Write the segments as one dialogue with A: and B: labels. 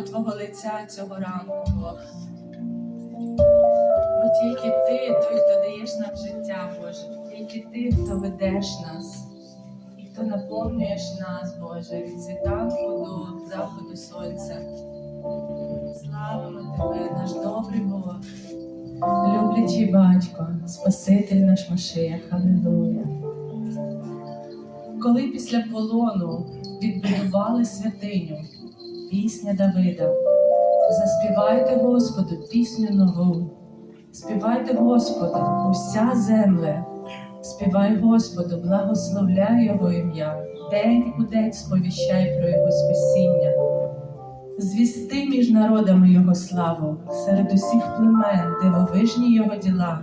A: шукаємо Твого лиця цього ранку, Бог. Бо тільки ти, той, хто даєш нам життя, Боже, тільки ти, хто ведеш нас і хто наповнюєш нас, Боже, від світанку до заходу сонця. Славимо Тебе, наш добрий Бог, люблячий батько, Спаситель наш Машиях, Аллилуйя. Коли після полону відбудували святиню, пісня Давида, заспівайте Господу пісню нову, співайте Господу, уся земле, співай Господу, благословляй Його ім'я, день у день сповіщай про Його спасіння. Звісти між народами Його славу, серед усіх племен, дивовижні Його діла,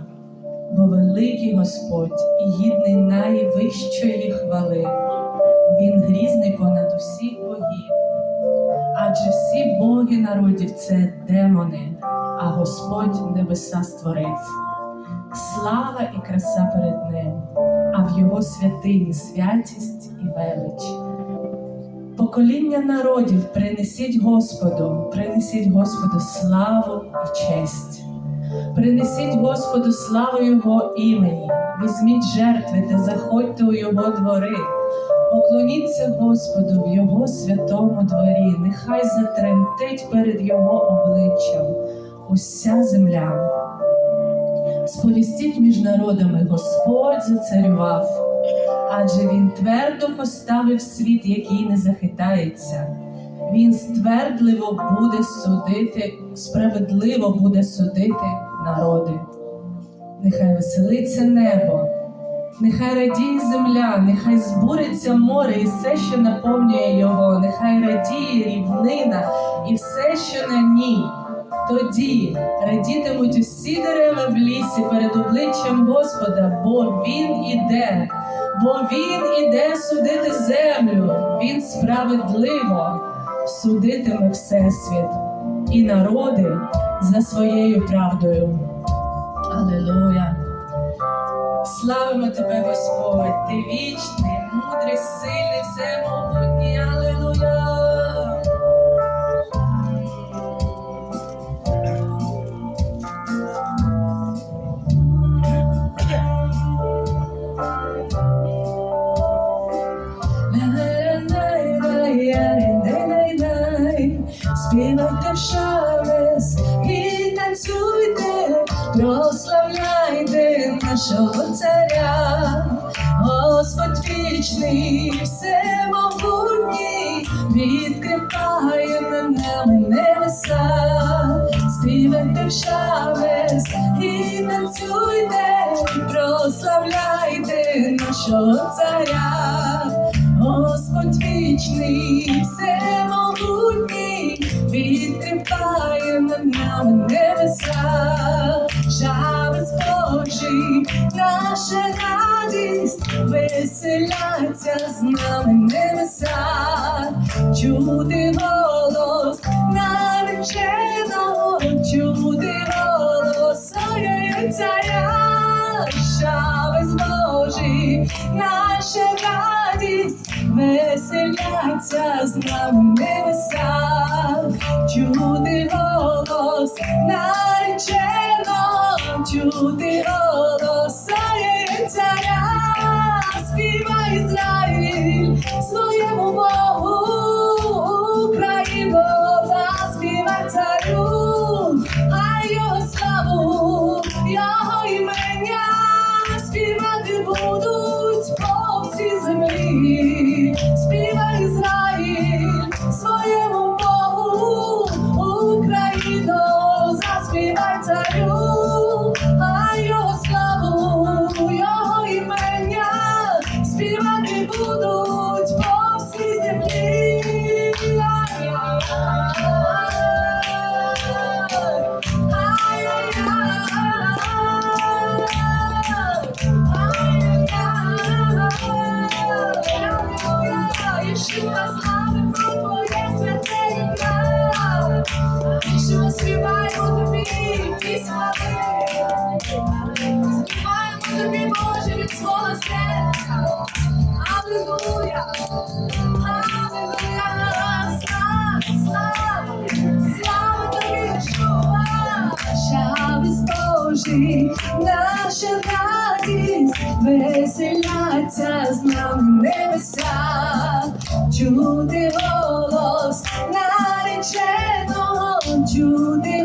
A: бо великий Господь і гідний найвищої хвали. Він грізний понад усіх адже всі боги народів це демони, а Господь небеса створив. Слава і краса перед ним, а в його святині святість і велич. Покоління народів принесіть Господу, принесіть Господу славу і честь. Принесіть Господу славу Його імені, візьміть жертви та заходьте у Його двори. Поклоніться Господу в Його святому дворі, нехай затремтить перед Його обличчям уся земля. Сповістіть між народами, Господь зацарював, адже Він твердо поставив світ, який не захитається. Він ствердливо буде судити, справедливо буде судити народи. Нехай веселиться небо, нехай радіє земля, нехай збуриться море і все, що наповнює його, нехай радіє рівнина і все, що на ній. Тоді радітимуть усі дерева в лісі перед обличчям Господа, бо Він іде, бо Він іде судити землю, Він справедливо судитиме всесвіт і народи за своєю правдою. Аллилуйя! Славимо тебе, Господь! Ти вічний, мудрий, сильний, всемогутній, Аллилуйя! Співайте в шалес і танцюйте, прославляйте нашого царя, Господь вічний, всемогутній, відкриває над нами небеса, співайте в шалес і танцюйте, прославляйте нашого царя, Господь вічний, всемогутній, відкриває над нами небеса, Божий, наша радість, веселяться з нами небеса, чути голос нареченого, чути голос своєї царя, Шабас Божий, наша радість, веселяться з нами небеса, чути голос наречено, чути голос своєї наша радість, веселяться з нами небеса, чути голос нареченого, чути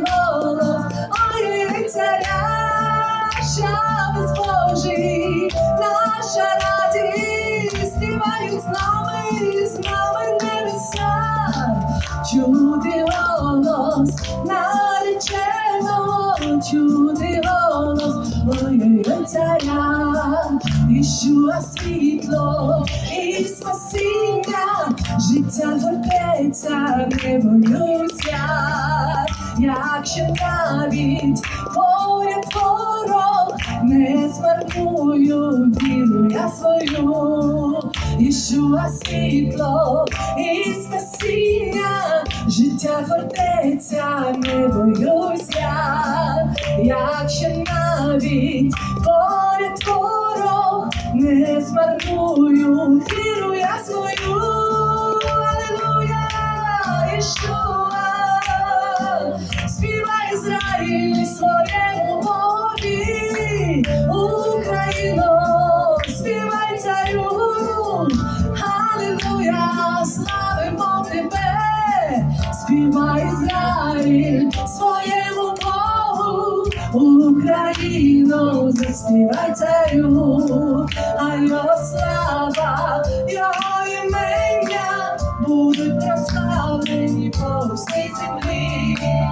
A: і спасіння, життя фортеця, не боюся, якщо навіть поряд ворог, не змарную віру я свою, Ішуа світло і спасіння, життя фортеця, не боюся, якщо навіть Ізраїль своєму Богові, Україно, співай царю, Аллилуйя, славимо тебе, співай Ізраїль своєму Богу, Україно, заспівай а його слава, його імення. Будуть прославлені по всій землі.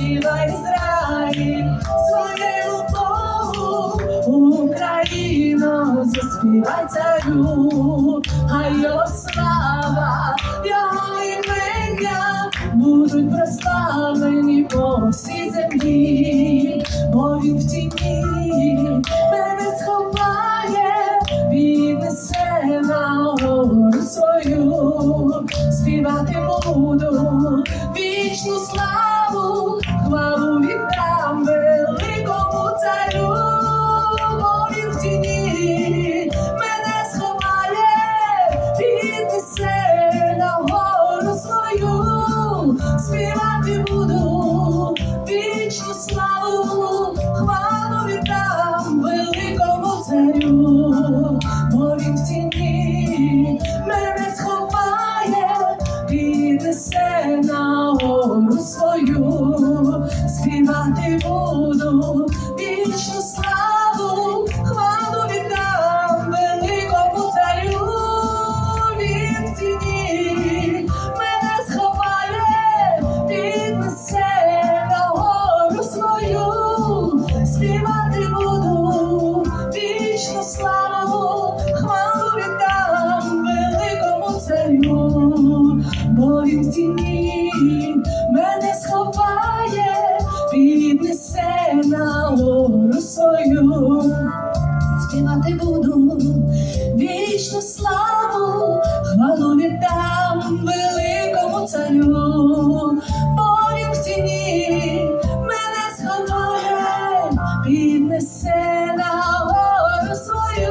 A: Співай Ізраїль своєму Богу, Україно, заспівай царю, а його слава, його імення будуть прославлені по всій землі, бо він в тіні мене сховає, він несе на гору свою, співати буду вічну славу, співати буду вічну сховає, піднесе на гору свою,